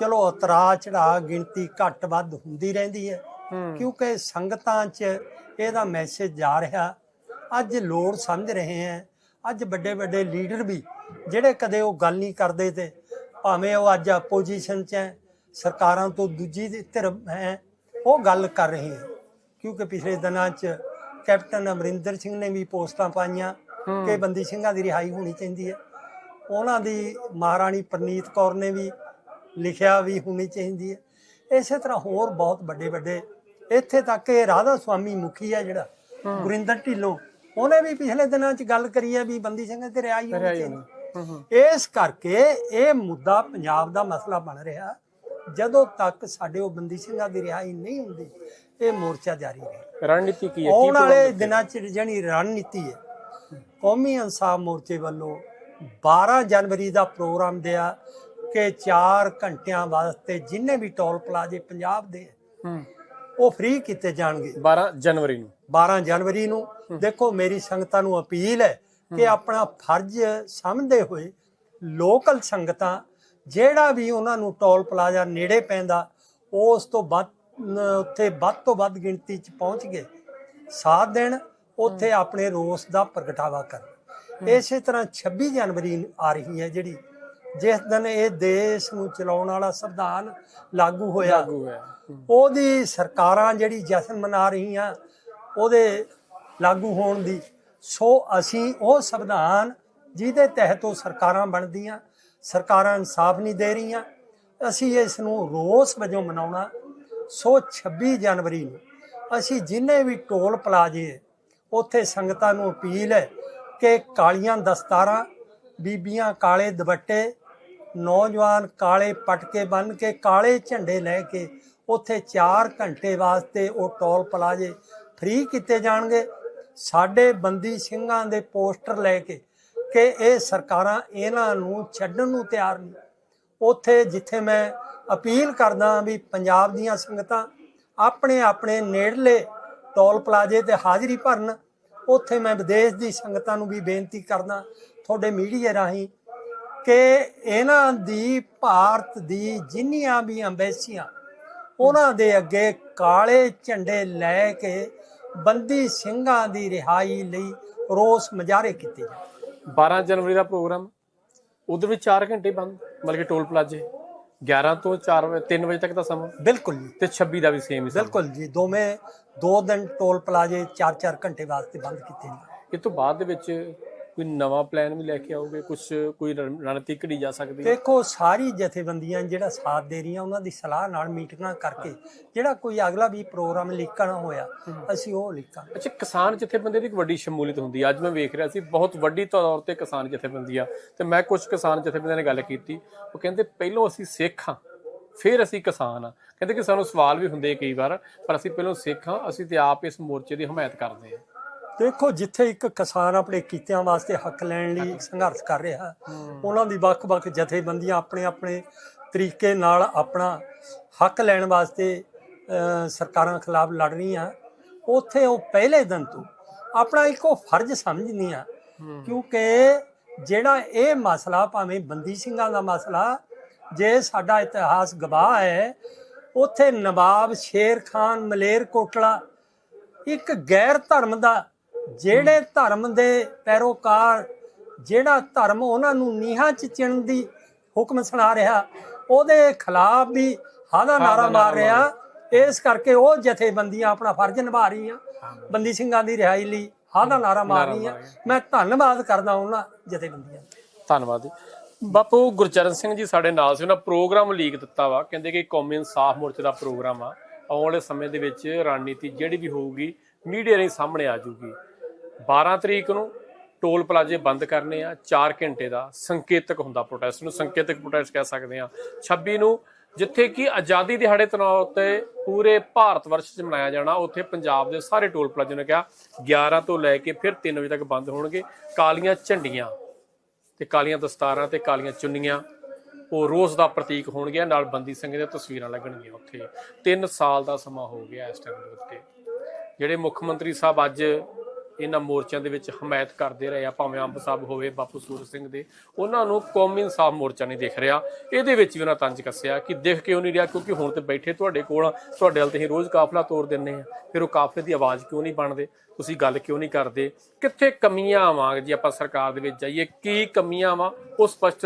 ਚਲੋ ਉਤਰਾ ਚੜਾ ਗਿਣਤੀ ਘੱਟ ਵੱਧ ਹੁੰਦੀ ਰਹਿੰਦੀ ਹੈ। ਕਿਉਂਕਿ ਸੰਗਤਾਂ 'ਚ ਇਹਦਾ ਮੈਸੇਜ ਜਾ ਰਿਹਾ। ਅੱਜ ਲੋੜ ਸਮਝ ਰਹੇ ਹੈ। ਅੱਜ ਵੱਡੇ ਵੱਡੇ ਲੀਡਰ ਵੀ ਜਿਹੜੇ ਕਦੇ ਉਹ ਗੱਲ ਨਹੀਂ ਕਰਦੇ ਤੇ ਭਾਵੇਂ ਉਹ ਅੱਜ ਆਪੋਜੀਸ਼ਨ 'ਚ ਹੈ ਸਰਕਾਰਾਂ ਤੋਂ ਦੂਜੀ ਦੀ ਧਿਰ ਹੈ ਉਹ ਗੱਲ ਕਰ ਰਹੇ ਹੈ। ਕਿਉਂਕਿ ਪਿਛਲੇ ਦਿਨਾਂ 'ਚ ਕੈਪਟਨ ਅਮਰਿੰਦਰ ਸਿੰਘ ਨੇ ਵੀ ਪੋਸਟਾਂ ਪਾਈਆਂ ਕਿ ਬੰਦੀ ਸਿੰਘਾਂ ਦੀ ਰਿਹਾਈ ਹੋਣੀ ਚਾਹੀਦੀ ਹੈ। ਉਹਨਾਂ ਦੀ ਮਹਾਰਾਣੀ ਪ੍ਰਨੀਤ ਕੌਰ ਨੇ ਵੀ ਲਿਖਿਆ ਵੀ ਹੋਣੀ ਚਾਹੀਦੀ ਹੈ। ਇਸੇ ਤਰ੍ਹਾਂ ਹੋਰ ਬਹੁਤ ਵੱਡੇ ਵੱਡੇ ਇੱਥੇ ਤੱਕ ਕਿ ਰਾਧਾ ਸੁਆਮੀ ਮੁਖੀ ਹੈ ਜਿਹੜਾ ਗੁਰਿੰਦਰ ਢਿੱਲੋਂ। ਉਹਨੇ ਵੀ ਪਿਛਲੇ ਦਿਨਾਂ 'ਚ ਗੱਲ ਕਰੀ ਹੈ ਵੀ ਬੰਦੀ ਸਿੰਘਾਂ ਤੇ ਰਿਹਾਈ ਹੋਣੀ ਚਾਹੀਦੀ ਇਸ ਕਰਕੇ ਇਹ ਮੁੱਦਾ ਪੰਜਾਬ ਦਾ ਮਸਲਾ ਬਣ ਰਿਹਾ। ਜਦੋਂ ਤੱਕ ਸਾਡੇ ਉਹ ਬੰਦੀ ਸਿੰਘਾਂ ਦੀ ਰਿਹਾਈ ਨਹੀਂ ਹੁੰਦੀ ਇਹ ਮੋਰਚਾ ਜਾਰੀ ਰਹੇ। ਰਣਨੀਤੀ ਕੀ ਹੈ? ਆਉਣ ਵਾਲੇ ਦਿਨਾਂ 'ਚ ਜਿਹੜੀ ਰਣਨੀਤੀ ਹੈ ਕੌਮੀ ਇਨਸਾਫ ਮੋਰਚੇ ਵੱਲੋਂ 12 ਜਨਵਰੀ ਦਾ ਪ੍ਰੋਗਰਾਮ ਦਿਆ ਕਿ 4 ਘੰਟਿਆਂ ਵਾਸਤੇ ਜਿੰਨੇ ਵੀ ਟੋਲ ਪਲਾਜ਼ੇ ਪੰਜਾਬ ਦੇ ਉਹ ਫ੍ਰੀ ਕੀਤੇ ਜਾਣਗੇ। 12 ਜਨਵਰੀ ਨੂੰ? 12 ਜਨਵਰੀ ਨੂੰ। ਦੇਖੋ ਮੇਰੀ ਸੰਗਤਾਂ ਨੂੰ ਅਪੀਲ ਹੈ ਕਿ ਆਪਣਾ ਫਰਜ਼ ਸਮਝਦੇ ਹੋਏ ਲੋਕਲ ਸੰਗਤਾਂ ਜਿਹੜਾ ਵੀ ਉਹਨਾਂ ਨੂੰ ਟੋਲ ਪਲਾਜ਼ਾ ਨੇੜੇ ਪੈਂਦਾ ਉਸ ਤੋਂ ਵੱਧ ਉੱਥੇ ਵੱਧ ਤੋਂ ਵੱਧ ਗਿਣਤੀ 'ਚ ਪਹੁੰਚ ਗਏ ਸਾਥ ਦੇਣ ਉੱਥੇ ਆਪਣੇ ਰੋਸ ਦਾ ਪ੍ਰਗਟਾਵਾ ਕਰਨ। ਇਸੇ ਤਰ੍ਹਾਂ 26 ਜਨਵਰੀ ਆ ਰਹੀ ਹੈ ਜਿਹੜੀ ਜਿਸ ਦਿਨ ਇਹ ਦੇਸ਼ ਨੂੰ ਚਲਾਉਣ ਵਾਲਾ ਸੰਵਿਧਾਨ ਲਾਗੂ ਹੋਇਆ। ਉਹਦੀ ਸਰਕਾਰਾਂ ਜਿਹੜੀ ਜਸ਼ਨ ਮਨਾ ਰਹੀਆਂ ਉਹਦੇ ਲਾਗੂ ਹੋਣ ਦੀ। ਸੋ ਅਸੀਂ ਉਹ ਸੰਵਿਧਾਨ ਜਿਹਦੇ ਤਹਿਤ ਉਹ ਸਰਕਾਰਾਂ ਬਣਦੀਆਂ ਸਰਕਾਰਾਂ ਇਨਸਾਫ ਨਹੀਂ ਦੇ ਰਹੀਆਂ ਅਸੀਂ ਇਸ ਨੂੰ ਰੋਸ ਵਜੋਂ ਮਨਾਉਣਾ। ਸੋ 26 ਜਨਵਰੀ ਨੂੰ ਅਸੀਂ ਜਿੰਨੇ ਵੀ ਟੋਲ ਪਲਾਜ਼ੇ ਉੱਥੇ ਸੰਗਤਾਂ ਨੂੰ ਅਪੀਲ ਹੈ ਕਿ ਕਾਲੀਆਂ ਦਸਤਾਰਾਂ, ਬੀਬੀਆਂ ਕਾਲੇ ਦੁਪੱਟੇ, ਨੌਜਵਾਨ ਕਾਲੇ ਪਟਕੇ ਬੰਨ ਕੇ ਕਾਲੇ ਝੰਡੇ ਲੈ ਕੇ ਉੱਥੇ 4 ਘੰਟੇ ਵਾਸਤੇ ਉਹ ਟੋਲ ਪਲਾਜ਼ੇ ਫ੍ਰੀ ਕੀਤੇ ਜਾਣਗੇ। ਸਾਡੇ ਬੰਦੀ ਸਿੰਘਾਂ ਦੇ ਪੋਸਟਰ ਲੈ ਕੇ ਕਿ ਇਹ ਸਰਕਾਰਾਂ ਇਹਨਾਂ ਨੂੰ ਛੱਡਣ ਨੂੰ ਤਿਆਰ ਨਹੀਂ। ਉੱਥੇ ਜਿੱਥੇ ਮੈਂ ਅਪੀਲ ਕਰਦਾ ਵੀ ਪੰਜਾਬ ਦੀਆਂ ਸੰਗਤਾਂ ਆਪਣੇ ਆਪਣੇ ਨੇੜਲੇ ਟੋਲ ਪਲਾਜ਼ੇ ਤੇ ਹਾਜ਼ਰੀ ਭਰਨ ਉੱਥੇ ਮੈਂ ਵਿਦੇਸ਼ ਦੀ ਸੰਗਤਾਂ ਨੂੰ ਵੀ ਬੇਨਤੀ ਕਰਦਾ, ਤੁਹਾਡੇ ਮੀਡੀਆ ਰਾਹੀਂ ਕਿ ਇਹਨਾਂ ਦੀ ਭਾਰਤ ਦੀ ਜਿੰਨੀਆਂ ਵੀ ਅੰਬੈਸੀਆਂ ਉਹਨਾਂ ਦੇ ਅੱਗੇ ਕਾਲੇ ਝੰਡੇ ਲੈ ਕੇ ਬੰਦੀ ਸਿੰਘਾਂ ਦੀ ਰਿਹਾਈ ਲਈ ਰੋਸ ਮੁਜ਼ਾਹਰੇ ਕੀਤੇ ਜਾਣ। 12 ਜਨਵਰੀ ਦਾ ਪ੍ਰੋਗਰਾਮ, ਉਹਦੇ ਵੀ 4 ਘੰਟੇ ਬੰਦ ਮਤਲਬ ਕਿ ਟੋਲ ਪਲਾਜ਼ੇ। 11 ਤੋਂ 4 ਵਜੇ 3 ਵਜੇ ਤੱਕ ਦਾ ਸਮਾਂ। ਬਿਲਕੁਲ ਜੀ। ਤੇ 26 ਦਾ ਵੀ ਸੇਮ ਹੀ ਸਮਾਂ। ਬਿਲਕੁਲ ਜੀ ਦੋਵੇਂ ਦੋ ਦਿਨ ਟੋਲ ਪਲਾਜ਼ੇ 4-4 ਘੰਟੇ ਵਾਸਤੇ ਬੰਦ ਕੀਤੇ ਨੇ। ਇਹ ਤੋਂ ਬਾਅਦ ਦੇ ਵਿੱਚ ਕੋਈ ਨਵਾਂ ਪਲਾਨ ਵੀ ਲੈ ਕੇ ਆਓਗੇ? ਕੁਝ ਕੋਈ ਰਣ- ਰਣਨੀਤੀ ਘੜੀ ਜਾ ਸਕਦੀ ਹੈ? ਦੇਖੋ ਸਾਰੀ ਜਥੇਬੰਦੀਆਂ ਜਿਹੜਾ ਸਾਥ ਦੇ ਰਹੀਆਂ ਉਹਨਾਂ ਦੀ ਸਲਾਹ ਨਾਲ ਮੀਟਿੰਗਾਂ ਕਰਕੇ ਜਿਹੜਾ ਕੋਈ ਅਗਲਾ ਵੀ ਪ੍ਰੋਗਰਾਮ ਲੀਕਣਾ ਹੋਇਆ ਅਸੀਂ ਉਹ ਲੀਕਾਂਗੇ ਅੱਛਾ ਕਿਸਾਨ ਜਥੇਬੰਦੀ ਦੀ ਇੱਕ ਵੱਡੀ ਸ਼ਮੂਲੀਅਤ ਹੁੰਦੀ ਹੈ ਅੱਜ ਮੈਂ ਵੇਖ ਰਿਹਾ ਸੀ ਬਹੁਤ ਵੱਡੀ ਤੌਰ ਤੇ ਕਿਸਾਨ ਜਥੇਬੰਦੀ ਆ ਤੇ ਮੈਂ ਕੁਝ ਕਿਸਾਨ ਜਥੇਬੰਦੀਆਂ ਨਾਲ ਗੱਲ ਕੀਤੀ। ਉਹ ਕਹਿੰਦੇ ਪਹਿਲਾਂ ਅਸੀਂ ਸਿੱਖ ਹਾਂ ਫਿਰ ਅਸੀਂ ਕਿਸਾਨ ਆ ਕਹਿੰਦੇ ਕਿ ਸਾਨੂੰ ਸਵਾਲ ਵੀ ਹੁੰਦੇ ਕਈ ਵਾਰ ਪਰ ਅਸੀਂ ਪਹਿਲਾਂ ਸਿੱਖ ਹਾਂ ਅਸੀਂ ਤੇ ਆਪ ਇਸ ਮੋਰਚੇ ਦੀ ਹਮਾਇਤ ਕਰਦੇ ਹਾਂ। ਦੇਖੋ ਜਿੱਥੇ ਇੱਕ ਕਿਸਾਨ ਆਪਣੇ ਕੀਤਿਆਂ ਵਾਸਤੇ ਹੱਕ ਲੈਣ ਲਈ ਸੰਘਰਸ਼ ਕਰ ਰਿਹਾ ਉਹਨਾਂ ਦੀ ਵੱਖ-ਵੱਖ ਜਥੇਬੰਦੀਆਂ ਆਪਣੇ ਆਪਣੇ ਤਰੀਕੇ ਨਾਲ ਆਪਣਾ ਹੱਕ ਲੈਣ ਵਾਸਤੇ ਸਰਕਾਰਾਂ ਖਿਲਾਫ ਲੜ ਰਹੀਆਂ। ਉੱਥੇ ਉਹ ਪਹਿਲੇ ਦਿਨ ਤੋਂ ਆਪਣਾ ਇੱਕੋ ਫਰਜ਼ ਸਮਝਦੀਆਂ ਕਿਉਂਕਿ ਜਿਹੜਾ ਇਹ ਮਸਲਾ ਭਾਵੇਂ ਬੰਦੀ ਸਿੰਘਾਂ ਦਾ ਮਸਲਾ ਜੇ ਸਾਡਾ ਇਤਿਹਾਸ ਗਵਾਹ ਹੈ ਉੱਥੇ ਨਵਾਬ ਸ਼ੇਰ ਖਾਨ ਮਲੇਰ ਕੋਟਲਾ ਇੱਕ ਗੈਰ ਧਰਮ ਦਾ ਜਿਹੜੇ ਧਰਮ ਦੇ ਪੈਰੋਕਾਰ ਜਿਹੜਾ ਧਰਮ ਉਹਨਾਂ ਨੂੰ ਨੀਹਾਂ ਚ ਚਿਣਨ ਦੀ ਹੁਕਮ ਸੁਣਾ ਰਿਹਾ ਉਹਦੇ ਖਿਲਾਫ ਵੀ ਹਾਦਾ ਨਾਰਾ ਮਾਰ ਰਿਹਾ। ਇਸ ਕਰਕੇ ਉਹ ਜਥੇਬੰਦੀਆਂ ਆਪਣਾ ਫਰਜ਼ ਨਿਭਾ ਰਹੀਆਂ। ਬੰਦੀ ਸਿੰਘਾਂ ਦੀ ਰਿਹਾਈ ਲਈ ਹਾਦਾ ਨਾਰਾ ਮਾਰ ਰਹੀਆਂ। ਮੈਂ ਧੰਨਵਾਦ ਕਰਦਾ ਉਹਨਾਂ ਜਥੇਬੰਦੀਆਂ ਧੰਨਵਾਦ ਬਾਪੂ ਗੁਰਚਰਨ ਸਿੰਘ ਜੀ ਸਾਡੇ ਨਾਲ ਸੀ। ਉਹਨਾਂ ਪ੍ਰੋਗਰਾਮ ਲੀਕ ਦਿੱਤਾ ਵਾ। ਕਹਿੰਦੇ ਕਿ ਕੌਮੀ ਇਨਸਾਫ ਮੋਰਚੇ ਦਾ ਪ੍ਰੋਗਰਾਮ ਆ। ਆਉਣ ਵਾਲੇ ਸਮੇਂ ਦੇ ਵਿੱਚ ਰਣਨੀਤੀ ਜਿਹੜੀ ਵੀ ਹੋਊਗੀ ਮੀਡੀਆ ਦੇ ਸਾਹਮਣੇ ਆ ਜਾਊਗੀ। 12 ਤਰੀਕ ਨੂੰ ਟੋਲ ਪਲਾਜ਼ੇ ਬੰਦ ਕਰਨੇ ਆ 4 ਘੰਟੇ ਦਾ ਸੰਕੇਤਕ ਹੁੰਦਾ ਪ੍ਰੋਟੈਸਟ ਨੂੰ, ਸੰਕੇਤਕ ਪ੍ਰੋਟੈਸਟ ਕਹਿ ਸਕਦੇ ਆ 26 ਨੂੰ ਜਿੱਥੇ ਕਿ ਆਜ਼ਾਦੀ ਦਿਹਾੜੇ ਤਨਾਉ ਉੱਤੇ ਪੂਰੇ ਭਾਰਤ ਵਰਸ਼ 'ਚ ਮਨਾਇਆ ਜਾਣਾ, ਉੱਥੇ ਪੰਜਾਬ ਦੇ ਸਾਰੇ ਟੋਲ ਪਲਾਜ਼ੇ ਨੇ ਕਿਹਾ 11 ਤੋਂ ਲੈ ਕੇ ਫਿਰ 3 ਵਜੇ ਤੱਕ ਬੰਦ ਹੋਣਗੇ। ਕਾਲੀਆਂ ਝੰਡੀਆਂ ਤੇ ਕਾਲੀਆਂ ਦਸਤਾਰਾਂ ਤੇ ਕਾਲੀਆਂ ਚੁੰਨੀਆਂ, ਉਹ ਰੋਸ ਦਾ ਪ੍ਰਤੀਕ ਹੋਣਗੇ ਨਾਲ ਬੰਦੀ ਸਿੰਘ ਦੀਆਂ ਤਸਵੀਰਾਂ ਲੱਗਣਗੀਆਂ ਉੱਥੇ। 3 ਸਾਲ ਦਾ ਸਮਾਂ ਹੋ ਗਿਆ ਇਸ ਟਾਈਮ ਦੇ ਉੱਤੇ। ਜਿਹੜੇ ਮੁੱਖ ਮੰਤਰੀ ਸਾਹਿਬ ਅੱਜ ਇਹਨਾਂ ਮੋਰਚਿਆਂ ਦੇ ਵਿੱਚ ਹਮਾਇਤ ਕਰਦੇ ਰਹੇ ਆ, ਭਾਵੇਂ ਅੰਬ ਸਾਹਿਬ ਹੋਵੇ, ਬਾਪੂ ਸੂਰ ਸਿੰਘ ਦੇ। ਉਹਨਾਂ ਨੂੰ ਕੌਮੀ ਇਨਸਾਫ ਮੋਰਚਾ ਨਹੀਂ ਦਿਖ ਰਿਹਾ। ਇਹਦੇ ਵਿੱਚ ਵੀ ਉਹਨਾਂ ਤੰਜ ਕੱਸਿਆ ਕਿ ਦੇਖ ਕਿਉਂ ਨਹੀਂ ਰਿਹਾ, ਕਿਉਂਕਿ ਹੁਣ ਤੇ ਬੈਠੇ ਤੁਹਾਡੇ ਕੋਲ, ਤੁਹਾਡੇ ਵੱਲ ਤੇ ਅਸੀਂ ਰੋਜ਼ ਕਾਫਲਾ ਤੋਰ ਦਿੰਨੇ ਆ ਫਿਰ ਉਹ ਕਾਫਲੇ ਦੀ ਆਵਾਜ਼ ਕਿਉਂ ਨਹੀਂ ਬਣਦੇ? ਤੁਸੀਂ ਗੱਲ ਕਿਉਂ ਨਹੀਂ ਕਰਦੇ? ਕਿੱਥੇ ਕਮੀਆਂ ਆਵਾਂ ਜੇ ਆਪਾਂ ਸਰਕਾਰ ਦੇ ਵਿੱਚ ਜਾਈਏ? ਕੀ ਕਮੀਆਂ ਆਵਾਂ ਉਹ ਸਪਸ਼ਟ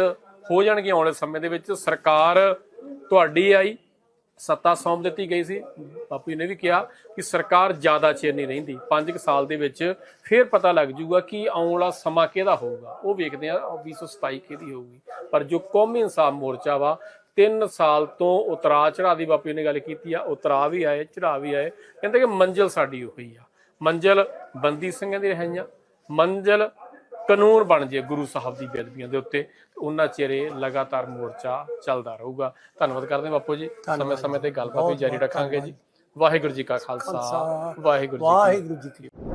ਹੋ ਜਾਣਗੀਆਂ ਆਉਣ ਵਾਲੇ ਸਮੇਂ ਦੇ ਵਿੱਚ। ਸਰਕਾਰ ਤੁਹਾਡੀ ਆਈ ਸੱਤਾ ਸੌਂਪ ਦਿੱਤੀ ਗਈ ਸੀ। ਬਾਪੂ ਜੀ ਨੇ ਵੀ ਕਿਹਾ ਕਿ ਸਰਕਾਰ ਜ਼ਿਆਦਾ ਚਿਰ ਨਹੀਂ ਰਹਿੰਦੀ। 5 ਸਾਲ ਦੇ ਵਿੱਚ ਫਿਰ ਪਤਾ ਲੱਗ ਜੂਗਾ ਕਿ ਆਉਣ ਵਾਲਾ ਸਮਾਂ ਕਿਹਦਾ ਹੋਊਗਾ। ਉਹ ਵੇਖਦੇ ਆ 2027 ਕਿਹਦੀ ਹੋਊਗੀ। ਪਰ ਜੋ ਕੌਮੀ ਇਨਸਾਫ ਮੋਰਚਾ ਵਾ 3 ਸਾਲ ਤੋਂ ਉਤਰਾ ਚੜਾ ਦੀ ਬਾਪੂ ਨੇ ਗੱਲ ਕੀਤੀ ਆ ਉਤਰਾ ਵੀ ਆਏ ਚੜਾ ਵੀ ਆਏ। ਕਹਿੰਦੇ ਕਿ ਮੰਜ਼ਿਲ ਸਾਡੀ ਉਹੀ ਆ। ਮੰਜ਼ਿਲ ਬੰਦੀ ਸਿੰਘਾਂ ਦੀ ਰਹਾਈਆਂ ਮੰਜ਼ਿਲ ਕਾਨੂੰਨ ਬਣ ਜੇ ਗੁਰੂ ਸਾਹਿਬ ਦੀ ਬੇਦਬੀਆਂ ਦੇ ਉੱਤੇ ਉਹਨਾਂ ਚਿਹਰੇ ਲਗਾਤਾਰ ਮੋਰਚਾ ਚੱਲਦਾ ਰਹੂਗਾ। ਧੰਨਵਾਦ ਕਰਦੇ ਹਾਂ ਬਾਪੂ ਜੀ। ਸਮੇਂ ਸਮੇਂ ਤੇ ਗੱਲਬਾਤ ਵੀ ਜਾਰੀ ਰੱਖਾਂਗੇ ਜੀ। ਵਾਹਿਗੁਰੂ ਜੀ ਕਾ ਖਾਲਸਾ ਵਾਹਿਗੁਰੂ ਜੀ ਕੀ ਵਾਹਿਗੁਰੂ ਜੀ ਕੀ ਫਤਿਹ।